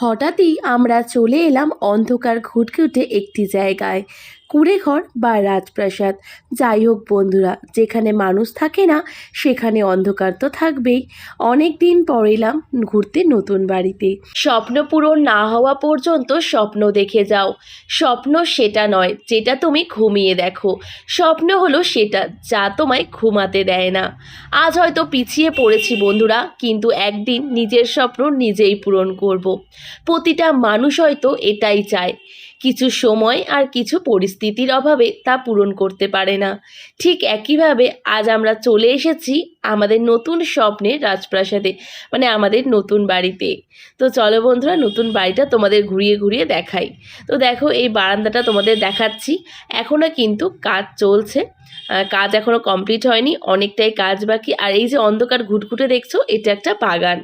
হঠাৎই আমরা চলে এলাম অন্ধকার ঘুটঘুটে একটি জায়গায়। কুড়েঘর বা রাজপ্রাসাদ। যাই হোক বন্ধুরা, যেখানে মানুষ থাকে না, সেখানে অন্ধকার তো থাকবেই। অনেক দিন পর এলাম ঘুরতে নতুন বাড়িতে। স্বপ্ন পূরণ না হওয়া পর্যন্ত স্বপ্ন দেখে যাও। স্বপ্ন সেটা নয়, যেটা তুমি ঘুমিয়ে দেখো। স্বপ্ন হলো সেটা, যা তোমায় ঘুমাতে দেয় না। আজ হয়তো পিছিয়ে পড়েছি বন্ধুরা, কিন্তু একদিন নিজের স্বপ্ন নিজেই পূরণ করব। প্রতিটা মানুষ হয়তো এটাই চায়। কিছু সময় আর কিছু পরিস্থিতির অভাবে তা পূরণ করতে পারে না। ঠিক একইভাবে আজ আমরা চলে এসেছি আমাদের নতুন স্বপ্নের রাজপ্রাসাদে মানে আমাদের নতুন বাড়িতে। তো চলো বন্ধুরা, নতুন বাড়িটা তোমাদের ঘুরিয়ে ঘুরিয়ে দেখাই। তো দেখো এই বারান্দাটা তোমাদের দেখাচ্ছি। এখনও কিন্তু কাজ চলছে। কাজ এখনও কমপ্লিট হয়নি, অনেকটাই কাজ বাকি। আর এই যে অন্ধকার ঘুটঘুটে দেখছ, এটা একটা বাগান।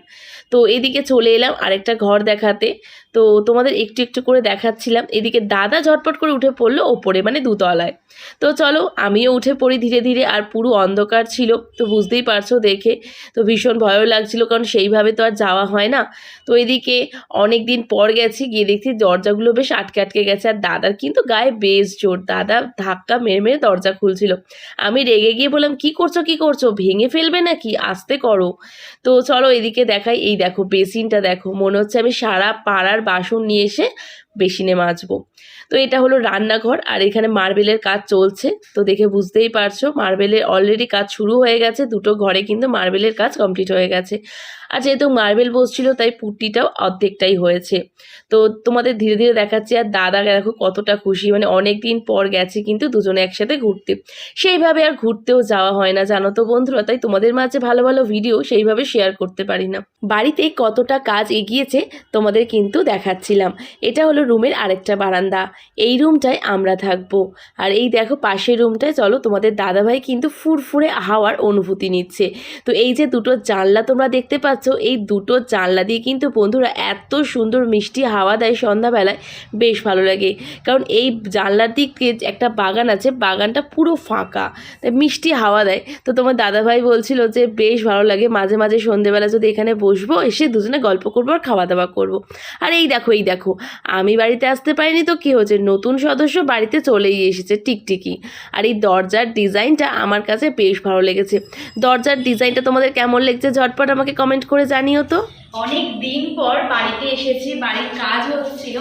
তো এদিকে চলে এলাম আরেকটা ঘর দেখাতে। তো তোমাদের একটু একটু করে দেখাচ্ছিলাম। এদিকে দাদা ঝটপট করে উঠে পড়ল ওপরে মানে দুতলায়। তো চলো, আমিও উঠে পড়ি ধীরে ধীরে, আর পুরো অন্ধকার ছিল, তো বুঝতেই পারছ দেখে। তো ভীষণ ভয়ও লাগছিল, কারণ সেইভাবে তো আর যাওয়া হয় না। তো এদিকে অনেক দিন পর গেছি, গিয়ে দেখছি দরজাগুলো বেশ আটকে আটকে গেছে। আর দাদার কিন্তু গায়ে বেশ জোর, দাদা ধাক্কা মেরে মেরে দরজা খুলছিল। আমি রেগে গিয়ে বললাম, কি করছ কি করছ? ভেঙে ফেলবে নাকি? আসতে করো। তো চলো এদিকে দেখাই। এই দেখো বেসিনটা দেখো। মনে হচ্ছে আমি সারা পাড়ার বাসন নিয়ে এসে বেসিনে মাজবো। তো এটা হলো রান্নাঘর, আর এখানে মার্বেলের কাজ চলছে। তো দেখে বুঝতেই পারছ মার্বেলের অলরেডি কাজ শুরু হয়ে গেছে। দুটো ঘরে কিন্তু মার্বেলের কাজ কমপ্লিট হয়ে গেছে। আর যেহেতু মার্বেল বসছিল, তাই পুট্টিটাও অর্ধেকটাই হয়েছে। তো তোমাদের ধীরে ধীরে দেখাচ্ছি, আর দাদা দেখো কতটা খুশি। মানে অনেক দিন পর গেছে কিন্তু দুজনে একসাথে ঘুরতে। সেইভাবে আর ঘুরতেও যাওয়া হয় না, জানো তো বন্ধুরা। তাই তোমাদের মাঝে ভালো ভালো ভিডিও সেইভাবে শেয়ার করতে পারি না। বাড়িতে কতটা কাজ এগিয়েছে, তোমাদের কিন্তু দেখাচ্ছিলাম। এটা হলো রুমের আরেকটা বারান্দা। এই রুমটায় আমরা থাকব। আর এই দেখো, পাশের রুমটায় চলো, তোমাদের দাদাভাই কিন্তু ফুরফুরে হাওয়ার অনুভূতি নিচ্ছে। তো এই যে দুটো জানলা তোমরা দেখতে পাচ্ছ, এই দুটো জানলা দিয়ে কিন্তু বন্ধুরা এত সুন্দর মিষ্টি হাওয়া দেয় সন্ধ্যাবেলায়, বেশ ভালো লাগে। কারণ এই জানলার দিক একটা বাগান আছে, বাগানটা পুরো ফাঁকা, তাই মিষ্টি হাওয়া দেয়। তো তোমার দাদাভাই বলছিল যে, বেশ ভালো লাগে, মাঝে মাঝে সন্ধেবেলা যদি এখানে বসবো, এসে দুজনে গল্প করব আর খাওয়া দাওয়া করব। আর এই দেখো এই দেখো, আমি বাড়িতে আসতে পারিনি তো কী হচ্ছে নতুন সদস্য বাড়িতে চলেই এসেছে টিকটিকি। আর এই দরজার ডিজাইনটা আমার কাছে বেশ ভালো লেগেছে। দরজার ডিজাইনটা তোমাদের কেমন লেগেছে ঝটপট আমাকে কমেন্ট করে জানিও তো। অনেক দিন পর বাড়িতে এসেছি, বাড়ির কাজ হচ্ছিল।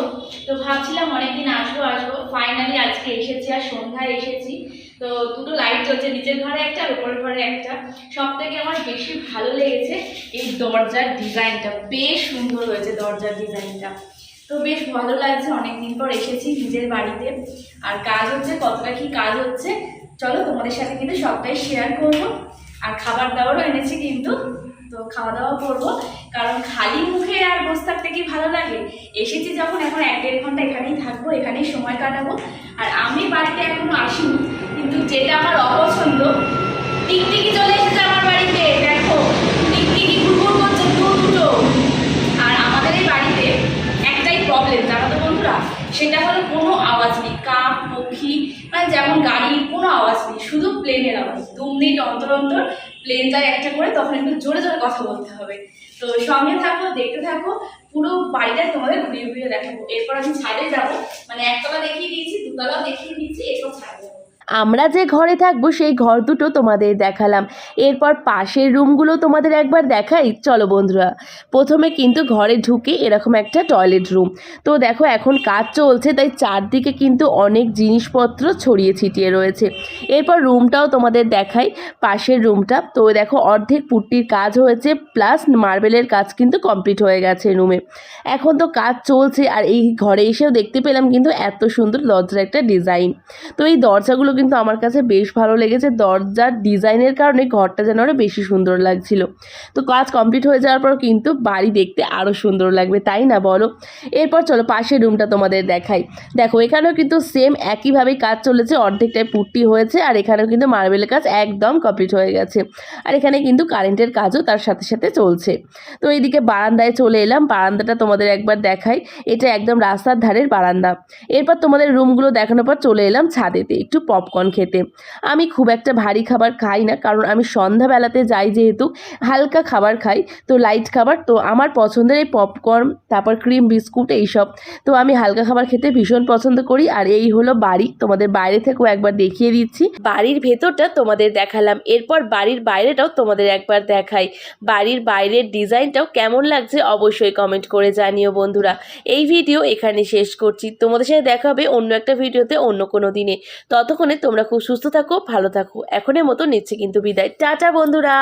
তো ভাবছিলাম অনেকদিন আসব আসব। ফাইনালি আজকে এসেছি আর সন্ধ্যায় এসেছি। তো দুটো লাইট জ্বলছে নিচের ঘরে একটা আর উপরের ঘরে একটা। সব থেকে আমার বেশি ভালো লেগেছে এই দরজার ডিজাইনটা। বেশ সুন্দর হয়েছে দরজার ডিজাইনটা। তো বেশ ভালো লাগছে, অনেকদিন পর এসেছি নিজের বাড়িতে। আর কাজ হচ্ছে, কতটা কি কাজ হচ্ছে, চলো তোমাদের সাথে কিন্তু সবটাই শেয়ার করব। আর খাবার দাবারও এনেছি কিন্তু, তো খাওয়া দাওয়া করব। কারণ খালি মুখে আর বসে থাকতে কি ভালো লাগে? এসেছি যখন, এখন এক দেড় ঘণ্টা এখানেই থাকব, এখানেই সময় কাটাবো। আর আমি বাড়িতে এখনও আসিনি, কিন্তু যেটা আমার অপছন্দ, টিকটিকি সেটা হলো কোনো আওয়াজ নেই, কাক, পক্ষী মানে যেমন গাড়ির কোনো আওয়াজ নেই, শুধু প্লেনের আওয়াজ। দু মিনিট অন্তর অন্তর প্লেন যায় একটা করে, তখন একটু জোরে জোরে কথা বলতে হবে। তো সঙ্গে থাকো, দেখতে থাকো, পুরো বাড়িটা তোমাদের ঘুরিয়ে ঘুরিয়ে দেখাবো। এরপর আমি ছাদে যাব। মানে একতলা দেখিয়ে দিয়েছি, দুতলাও দেখিয়ে দিয়েছি, এরপর ছাদে যাব। আমরা যে ঘরে থাকব, সেই ঘর দুটো তোমাদের দেখালাম। এরপর পাশের রুমগুলো তোমাদের একবার দেখাই। চলো বন্ধুরা, প্রথমে কিন্তু ঘরে ঢুকে এরকম একটা টয়লেট রুম। তো দেখো, এখন কাজ চলছে, তাই চারদিকে কিন্তু অনেক জিনিসপত্র ছড়িয়ে ছিটিয়ে রয়েছে। এরপর রুমটাও তোমাদের দেখাই, পাশের রুমটা। তো দেখো, অর্ধেক পুট্টির কাজ হয়েছে, প্লাস মার্বেলের কাজ কিন্তু কমপ্লিট হয়ে গেছে রুমে। এখন তো কাজ চলছে, আর এই ঘরে এসেও দেখতে পেলাম কিন্তু এত সুন্দর দরজার একটা ডিজাইন। তো এই দরজাগুলো কিন্তু আমার কাছে বেশ ভালো লেগেছে দরজার ডিজাইনের কারণে ঘরটা যেন আরও বেশি সুন্দর লাগছিল। তো কাজ কমপ্লিট হয়ে যাওয়ার পর কিন্তু বাড়ি দেখতে আরও সুন্দর লাগবে, তাই না বলো? এরপর চলো পাশের রুমটা তোমাদের দেখাই। দেখো, এখানেও কিন্তু সেম একইভাবেই কাজ চলেছে অর্ধেকটায় পুট্টি হয়েছে আর এখানেও কিন্তু মার্বেলের কাজ একদম কমপ্লিট হয়ে গেছে। আর এখানে কিন্তু কারেন্টের কাজও তার সাথে সাথে চলছে। তো এইদিকে বারান্দায় চলে এলাম, বারান্দাটা তোমাদের একবার দেখাই। এটা একদম রাস্তার ধারের বারান্দা। এরপর তোমাদের রুমগুলো দেখানোর পর চলে এলাম ছাদেতে। একটু পপ পপকর্ন খেতে। আমি খুব একটা ভারী খাবার খাই না, কারণ আমি সন্ধ্যাবেলাতে যাই যেহেতু, হালকা খাবার খাই, তো লাইট খাবার, তো আমার পছন্দের এই পপকর্ন তারপর ক্রিম বিস্কুট এইসব। তো আমি হালকা খাবার খেতে ভীষণ পছন্দ করি, আর এই হলো বাড়ি। তোমাদের বাইরে থেকেও একবার দেখিয়ে দিচ্ছি। বাড়ির ভেতরটা তোমাদের দেখালাম, এরপর বাড়ির বাইরেটাও তোমাদের একবার দেখাই। বাড়ির বাইরের ডিজাইনটাও কেমন লাগছে অবশ্যই কমেন্ট করে জানিও বন্ধুরা। এই ভিডিও এখানে শেষ করছি। তোমাদের সাথে দেখা হবে অন্য একটা ভিডিওতে অন্য কোনো দিনে। ততক্ষণে তোমরা খুব সুস্থ থাকো ভালো থাকো। এখনের মতো নিচ্ছে কিন্তু বিদায়। টাটা বন্ধুরা!